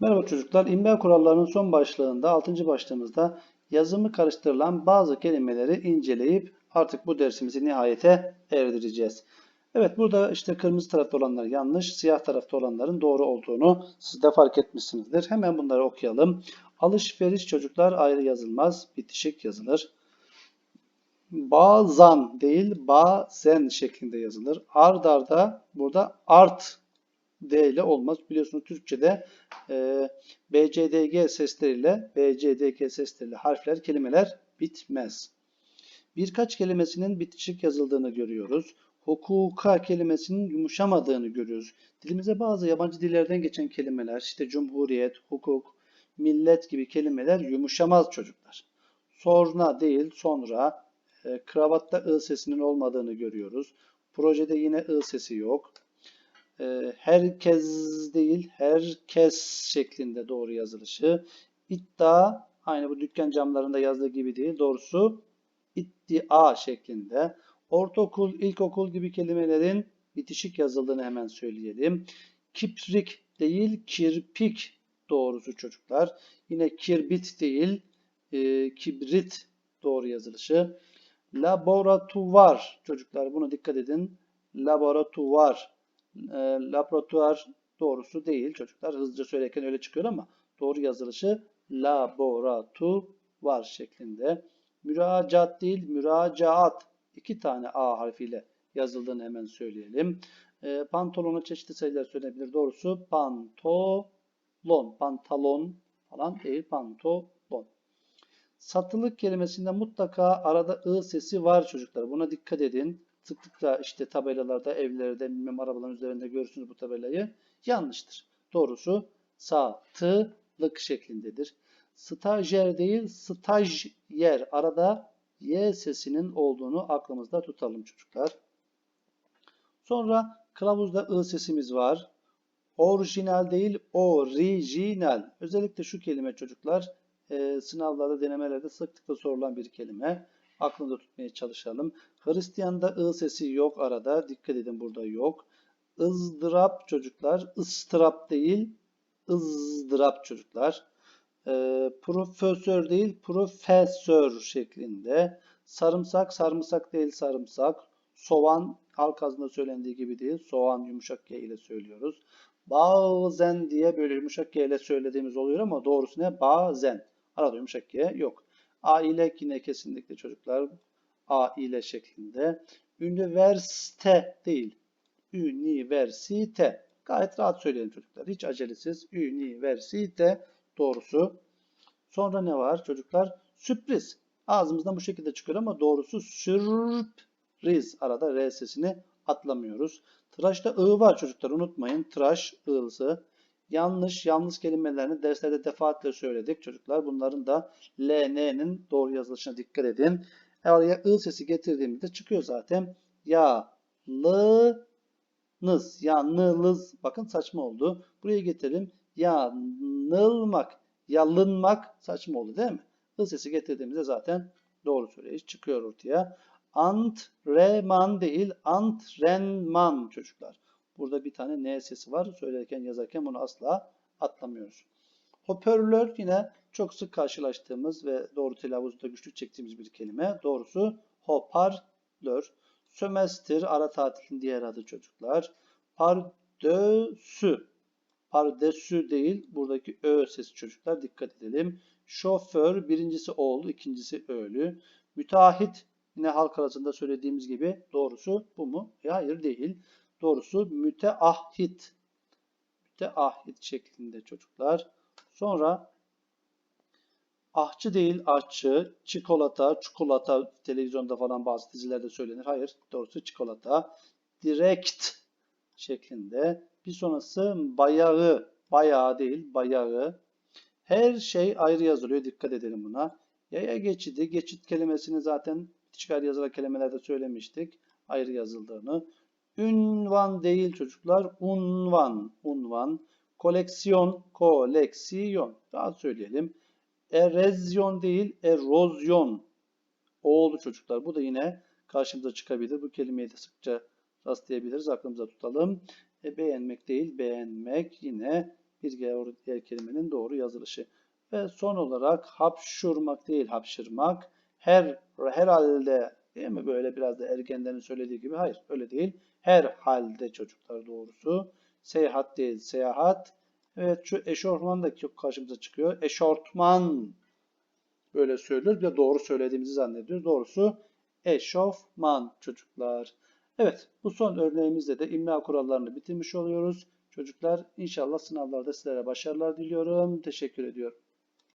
Merhaba çocuklar. İmla kurallarının son başlığında, 6. başlığımızda yazımı karıştırılan bazı kelimeleri inceleyip artık bu dersimizi nihayete erdireceğiz. Evet burada işte kırmızı tarafta olanlar yanlış, siyah tarafta olanların doğru olduğunu siz de fark etmişsinizdir. Hemen bunları okuyalım. Alışveriş çocuklar ayrı yazılmaz, bitişik yazılır. Bazan değil, bazen şeklinde yazılır. Ard arda burada art D ile olmaz. Biliyorsunuz Türkçe'de e, BCDG sesleriyle BCDG sesleriyle harfler, kelimeler bitmez. Birkaç kelimesinin bitişik yazıldığını görüyoruz. Hukuka kelimesinin yumuşamadığını görüyoruz. Dilimize bazı yabancı dillerden geçen kelimeler, işte cumhuriyet, hukuk, millet gibi kelimeler yumuşamaz çocuklar. Sonra değil, sonra e, kravatta ı sesinin olmadığını görüyoruz. Projede yine ı sesi yok. E, herkes değil, herkes şeklinde doğru yazılışı. İddia aynı bu dükkan camlarında yazdığı gibi değil. Doğrusu iddia şeklinde. Ortaokul, ilkokul gibi kelimelerin bitişik yazıldığını hemen söyleyelim. Kiprik değil, kirpik doğrusu çocuklar. Yine kirbit değil, e, kibrit doğru yazılışı. Laboratuvar çocuklar buna dikkat edin. Laboratuvar. E, laboratuvar doğrusu değil çocuklar. Hızlıca söylerken öyle çıkıyor ama doğru yazılışı laboratuvar şeklinde. Müracaat değil, müracaat. iki tane A harfiyle yazıldığını hemen söyleyelim. E, pantolona çeşitli sayılar söylenebilir. Doğrusu pantolon, pantalon falan değil, pantolon. Satılık kelimesinde mutlaka arada ı sesi var çocuklar. Buna dikkat edin. Sıklıkla işte tabelalarda, evlerde, bilmem arabaların üzerinde görürsünüz bu tabelayı. Yanlıştır. Doğrusu satılık şeklindedir. Stajyer değil, stajyer. Arada y sesinin olduğunu aklımızda tutalım çocuklar. Sonra kılavuzda ı sesimiz var. Orijinal değil, orijinal. Özellikle şu kelime çocuklar e, sınavlarda, denemelerde sıklıkla sorulan bir kelime. Aklında tutmaya çalışalım. Hristiyan'da ı sesi yok arada. Dikkat edin burada yok. ızdırap çocuklar. ıstırap değil, ızdırap çocuklar. E, profesör değil, profesör şeklinde. Sarımsak, sarımsak değil, sarımsak. Soğan, halk ağzında söylendiği gibi değil. Soğan yumuşak G ile söylüyoruz. Bazen diye böyle yumuşak G ile söylediğimiz oluyor ama doğrusu ne? Bazen. Arada yumuşak G yok. Aile yine kesinlikle çocuklar aile şeklinde. Üniversite değil. Üniversite. Gayet rahat söyleyin çocuklar. Hiç acelesiz. Üniversite doğrusu. Sonra ne var çocuklar? Sürpriz. Ağzımızdan bu şekilde çıkıyor ama doğrusu sürpriz. Arada R sesini atlamıyoruz. Tıraşta ı var çocuklar unutmayın. Tıraş ı'sı. Yanlış, yalnız kelimelerini derslerde defaatle söyledik çocuklar. Bunların da L, N'nin doğru yazılışına dikkat edin. Oraya ı sesi getirdiğimizde çıkıyor zaten. Ya, lı, nız. Yanılız. Bakın saçma oldu. Buraya getirelim. Yanılmak. Yalınmak saçma oldu değil mi? I sesi getirdiğimizde zaten doğru söyleyiş çıkıyor ortaya. Antrenman değil, antrenman çocuklar. Burada bir tane N sesi var. Söylerken yazarken bunu asla atlamıyoruz. Hoparlör yine çok sık karşılaştığımız ve doğru telaffuzda güçlük çektiğimiz bir kelime. Doğrusu hoparlör. Sömestr, ara tatilin diğer adı çocuklar. Pardösü. Pardesü değil. Buradaki ö sesi çocuklar. Dikkat edelim. Şoför birincisi oğlu, ikincisi ölü. Müteahhit yine halk arasında söylediğimiz gibi doğrusu bu mu? E, hayır değil. Doğrusu müteahhit. Müteahhit şeklinde çocuklar. Sonra ahçı değil ahçı, çikolata, çikolata televizyonda falan bazı dizilerde söylenir. Hayır doğrusu çikolata. Direkt şeklinde. Bir sonrası bayağı, bayağı değil bayağı. Her şey ayrı yazılıyor. Dikkat edelim buna. Yaya geçidi, geçit kelimesini zaten çıkar yazılı kelimelerde söylemiştik. Ayrı yazıldığını. Ünvan değil çocuklar. Unvan. Unvan. Koleksiyon. Koleksiyon. Daha söyleyelim. Erozyon değil. Erozyon. Oğlu çocuklar. Bu da yine karşımıza çıkabilir. Bu kelimeyi de sıkça rastlayabiliriz. Aklımıza tutalım. E, beğenmek değil. Beğenmek. Yine bir diğer, kelimenin doğru yazılışı. Ve son olarak hapşurmak değil hapşırmak. Her herhalde değil mi böyle biraz da ergenlerin söylediği gibi? Hayır öyle değil. Her halde çocuklar doğrusu. Seyahat değil seyahat. Evet şu eşofman da çok karşımıza çıkıyor. Eşortman böyle söylüyoruz. Bir doğru söylediğimizi zannediyoruz. Doğrusu eşofman çocuklar. Evet bu son örneğimizde de imla kurallarını bitirmiş oluyoruz. Çocuklar inşallah sınavlarda sizlere başarılar diliyorum. Teşekkür ediyorum.